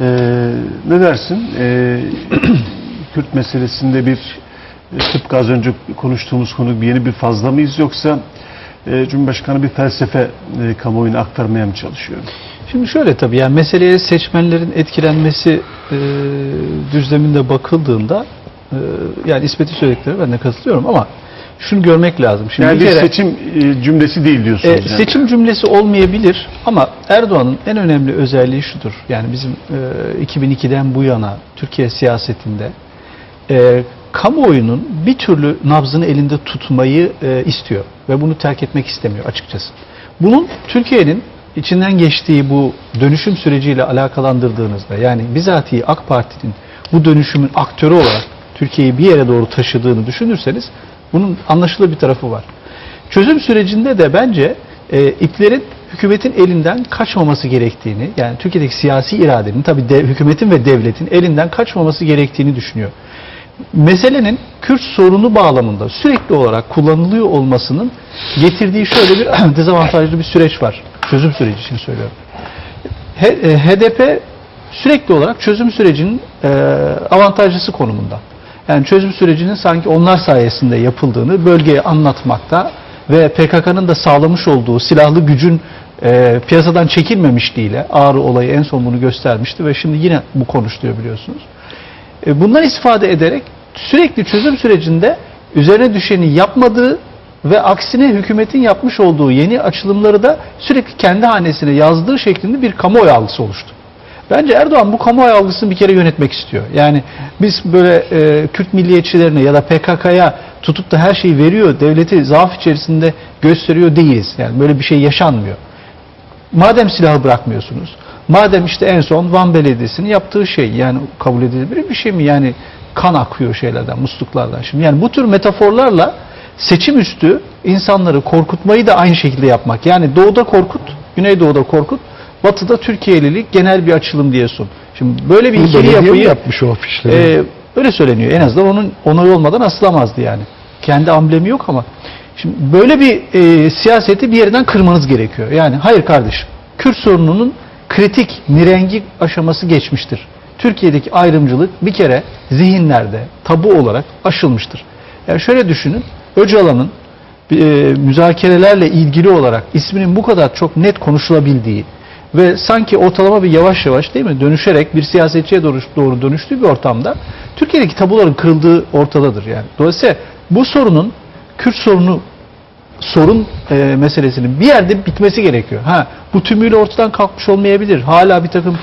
Ee, ne dersin? Ee, Kürt meselesinde bir e, tıpkı az önce konuştuğumuz konu bir yeni bir fazla mıyız yoksa e, Cumhurbaşkanı bir felsefe e, kamuoyuna aktarmaya mı çalışıyor? Şimdi şöyle tabii yani meseleye seçmenlerin etkilenmesi e, düzleminde bakıldığında e, yani İsmet'in söyledikleri ben de katılıyorum ama şunu görmek lazım. Şimdi Yani bir kere seçim e, cümlesi değil e, diyorsunuz. yani. seçim cümlesi olmayabilir ama Erdoğan'ın en önemli özelliği şudur. Yani bizim e, 2002'den bu yana Türkiye siyasetinde e, kamuoyunun bir türlü nabzını elinde tutmayı e, istiyor ve bunu terk etmek istemiyor açıkçası. Bunun Türkiye'nin içinden geçtiği bu dönüşüm süreciyle alakalandırdığınızda yani bizatihi AK Parti'nin bu dönüşümün aktörü olarak Türkiye'yi bir yere doğru taşıdığını düşünürseniz bunun anlaşılır bir tarafı var. Çözüm sürecinde de bence e, iplerin hükümetin elinden kaçmaması gerektiğini, yani Türkiye'deki siyasi iradenin, tabii de, hükümetin ve devletin elinden kaçmaması gerektiğini düşünüyor. Meselenin Kürt sorunu bağlamında sürekli olarak kullanılıyor olmasının getirdiği şöyle bir dezavantajlı bir süreç var. Çözüm süreci için söylüyorum. H- e, HDP sürekli olarak çözüm sürecinin e, avantajlısı konumunda. Yani çözüm sürecinin sanki onlar sayesinde yapıldığını bölgeye anlatmakta ve PKK'nın da sağlamış olduğu silahlı gücün e, piyasadan çekilmemişliğiyle Ağrı olayı en son bunu göstermişti ve şimdi yine bu konuşuluyor biliyorsunuz. E, bundan istifade ederek sürekli çözüm sürecinde üzerine düşeni yapmadığı ve aksine hükümetin yapmış olduğu yeni açılımları da sürekli kendi hanesine yazdığı şeklinde bir kamuoyu algısı oluştu. Bence Erdoğan bu kamuoyu algısını bir kere yönetmek istiyor. Yani biz böyle e, Kürt milliyetçilerine ya da PKK'ya tutup da her şeyi veriyor, devleti zaaf içerisinde gösteriyor değiliz. Yani böyle bir şey yaşanmıyor. Madem silahı bırakmıyorsunuz, madem işte en son Van Belediyesi'nin yaptığı şey yani kabul edilebilir bir şey mi? Yani kan akıyor şeylerden, musluklardan. Şimdi yani bu tür metaforlarla seçim üstü insanları korkutmayı da aynı şekilde yapmak. Yani doğuda korkut, güneydoğuda korkut, batıda Türkiye'lilik genel bir açılım diye sun. Şimdi böyle bir Bunu ikili yapıyı yapmış o afişleri? e, öyle söyleniyor. En azından onun onayı olmadan asılamazdı yani. Kendi amblemi yok ama. Şimdi böyle bir e, siyaseti bir yerden kırmanız gerekiyor. Yani hayır kardeşim. Kürt sorununun kritik nirengi aşaması geçmiştir. Türkiye'deki ayrımcılık bir kere zihinlerde tabu olarak aşılmıştır. Yani şöyle düşünün. Öcalan'ın e, müzakerelerle ilgili olarak isminin bu kadar çok net konuşulabildiği ve sanki ortalama bir yavaş yavaş değil mi dönüşerek bir siyasetçiye doğru, doğru dönüştüğü bir ortamda Türkiye'deki tabuların kırıldığı ortadadır yani. Dolayısıyla bu sorunun Kürt sorunu sorun e, meselesinin bir yerde bitmesi gerekiyor. Ha bu tümüyle ortadan kalkmış olmayabilir. Hala bir takım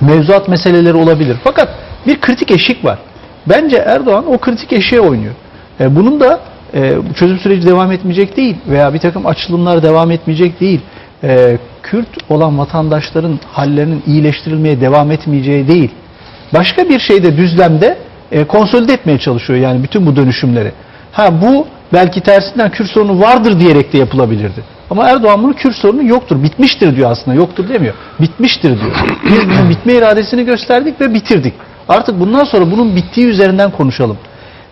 mevzuat meseleleri olabilir. Fakat bir kritik eşik var. Bence Erdoğan o kritik eşiğe oynuyor. E, bunun da e, çözüm süreci devam etmeyecek değil veya bir takım açılımlar devam etmeyecek değil. E, Kürt olan vatandaşların hallerinin iyileştirilmeye devam etmeyeceği değil. Başka bir şeyde düzlemde e, konsolide etmeye çalışıyor yani bütün bu dönüşümleri. Ha bu belki tersinden Kürt sorunu vardır diyerek de yapılabilirdi. Ama Erdoğan bunu Kürt sorunu yoktur, bitmiştir diyor aslında. Yoktur demiyor. Bitmiştir diyor. Biz bunun bitme iradesini gösterdik ve bitirdik. Artık bundan sonra bunun bittiği üzerinden konuşalım.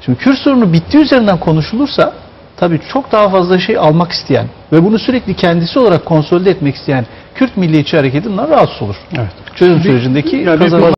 Şimdi Kürt sorunu bittiği üzerinden konuşulursa tabii çok daha fazla şey almak isteyen ve bunu sürekli kendisi olarak konsolide etmek isteyen Kürt milliyetçi hareketi bundan rahatsız olur. Evet. Çözüm sürecindeki Yani kazanım